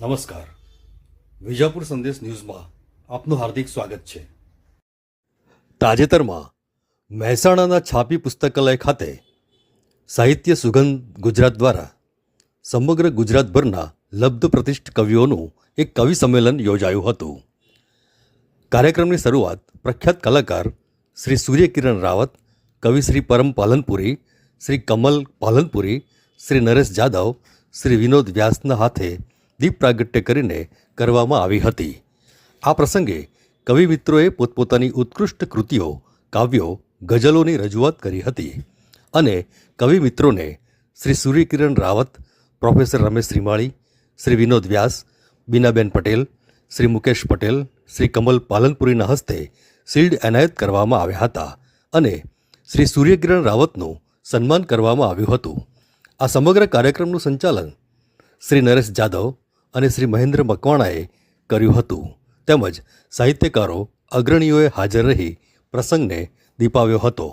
નમસ્કાર. વિજાપુર સંદેશ ન્યૂઝમાં આપનું હાર્દિક સ્વાગત છે. તાજેતરમાં મહેસાણાના છાપી પુસ્તકાલય ખાતે સાહિત્ય સુગંધ ગુજરાત દ્વારા સમગ્ર ગુજરાતભરના લબ્ધ પ્રતિષ્ઠ કવિઓનું એક કવિ સંમેલન યોજાયું હતું. કાર્યક્રમની શરૂઆત પ્રખ્યાત કલાકાર શ્રી સૂર્યકિરણ રાવત, કવિ શ્રી પરમ પાલનપુરી, શ્રી કમલ પાલનપુરી, શ્રી નરેશ જાદવ, શ્રી વિનોદ વ્યાસના હાથે દીપ પ્રાગટ્ય કરીને કરવામાં આવી હતી. આ પ્રસંગે કવિ મિત્રોએ પોતપોતાની ઉત્કૃષ્ટ કૃતિઓ, કાવ્યો, ગઝલોની રજૂઆત કરી હતી અને કવિ મિત્રોને શ્રી સૂર્યકિરણ રાવત, પ્રોફેસર રમેશ શ્રીમાળી, શ્રી વિનોદ વ્યાસ, બીનાબેન પટેલ, શ્રી મુકેશ પટેલ, શ્રી કમલ પાલનપુરીના હસ્તે શિલ્ડ એનાયત કરવામાં આવ્યા હતા અને શ્રી સૂર્યકિરણ રાવતનું સન્માન કરવામાં આવ્યું હતું. આ સમગ્ર કાર્યક્રમનું સંચાલન શ્રી નરેશ જાદવ અને શ્રી મહેન્દ્ર મકવાણાએ કર્યું હતું. તેમજ સાહિત્યકારો અગ્રણીઓએ હાજર રહી પ્રસંગને દીપાવ્યો હતો.